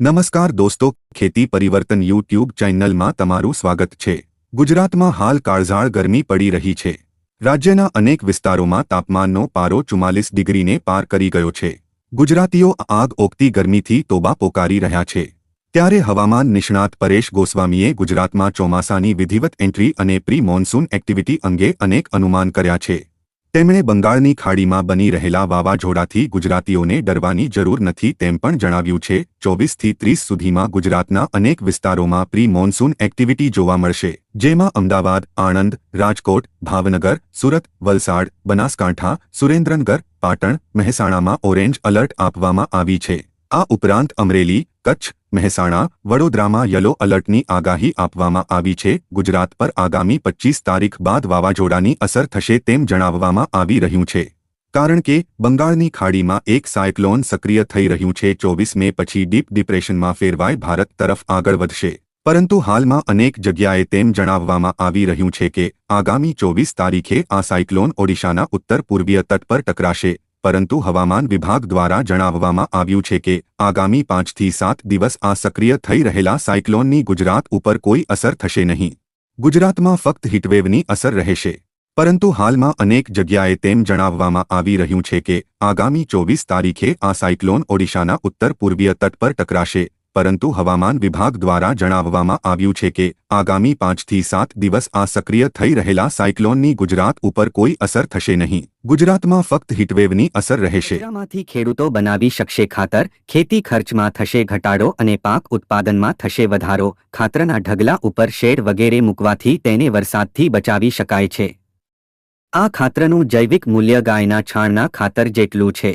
નમસ્કાર દોસ્તો, ખેતી પરિવર્તન યુટ્યુબ ચેનલમાં તમારું સ્વાગત છે. ગુજરાતમાં હાલ કાળઝાળ ગરમી પડી રહી છે. રાજ્યના અનેક વિસ્તારોમાં તાપમાનનો પારો ચુમ્માલીસ ડિગ્રીને પાર કરી ગયો છે. ગુજરાતીઓ આગ ઓગતી ગરમીથી તોબા પોકારી રહ્યા છે. ત્યારે હવામાન નિષ્ણાત પરેશ ગોસ્વામીએ ગુજરાતમાં ચોમાસાની વિધિવત એન્ટ્રી અને પ્રી મોન્સૂન એક્ટિવિટી અંગે અનેક અનુમાન કર્યા છે. તેમણે બંગાળની ખાડીમાં બની રહેલા વાવાઝોડાથી ગુજરાતીઓને ડરવાની જરૂર નથી તેમ પણ જણાવ્યું છે. ચોવીસથી ત્રીસ સુધીમાં ગુજરાતના અનેક વિસ્તારોમાં પ્રી મોન્સૂન એક્ટિવિટી જોવા મળશે, જેમાં અમદાવાદ, આણંદ, રાજકોટ, ભાવનગર, સુરત, વલસાડ, બનાસકાંઠા, સુરેન્દ્રનગર, પાટણ, મહેસાણામાં ઓરેન્જ એલર્ટ આપવામાં આવી છે. આ ઉપરાંત અમરેલી, કચ્છ મહેસાણા, વડોદરામાં યલો અલર્ટની આગાહી આપવામાં આવી છે. ગુજરાત પર આગામી પચ્ચીસ તારીખ બાદ વાવાઝોડાની અસર થશે તેમ જણાવવામાં આવી રહ્યું છે. કારણ કે બંગાળની ખાડીમાં એક સાયક્લોન સક્રિય થઈ રહ્યું છે. ચોવીસ મે પછી ડીપ ડિપ્રેશનમાં ફેરવાય ભારત તરફ આગળ વધશે. પરંતુ હાલમાં અનેક જગ્યાએ તેમ જણાવવામાં આવી રહ્યું છે કે આગામી ચોવીસ તારીખે આ સાયક્લોન ઓડિશાના ઉત્તર પૂર્વીય તટ પર ટકરાશે. પરંતુ હવામાન વિભાગ દ્વારા જણાવવામાં આવ્યું છે કે આગામી પાંચથી સાત દિવસ આ સક્રિય થઈ રહેલા સાયક્લોનની ગુજરાત ઉપર કોઈ અસર થશે નહીં. ગુજરાતમાં ફક્ત હીટવેવની અસર રહેશે. પરંતુ હાલમાં અનેક જગ્યાએ તેમ જણાવવામાં આવી રહ્યું છે કે આગામી ચોવીસ તારીખે આ સાયક્લોન ઓડિશાના ઉત્તર પૂર્વીય તટ પર ટકરાશે. પરંતુ હવામાન વિભાગ દ્વારા જણાવવામાં આવ્યું છે કે આગામી પાંચથી સાત દિવસ આ સક્રિય થઈ રહેલા સાયક્લોનની ગુજરાત ઉપર કોઈ અસર થશે નહીં. ગુજરાતમાં ફક્ત હીટવેવની અસર રહેશે. કચરામાંથી ખેડૂતો બનાવી શકશે ખાતર, ખેતી ખર્ચમાં થશે ઘટાડો અને પાક ઉત્પાદનમાં થશે વધારો. ખાતરના ઢગલા ઉપર શેડ વગેરે મૂકવાથી તેને વરસાદથી બચાવી શકાય છે. આ ખાતરનું જૈવિક મૂલ્ય ગાયના છાણના ખાતર જેટલું છે.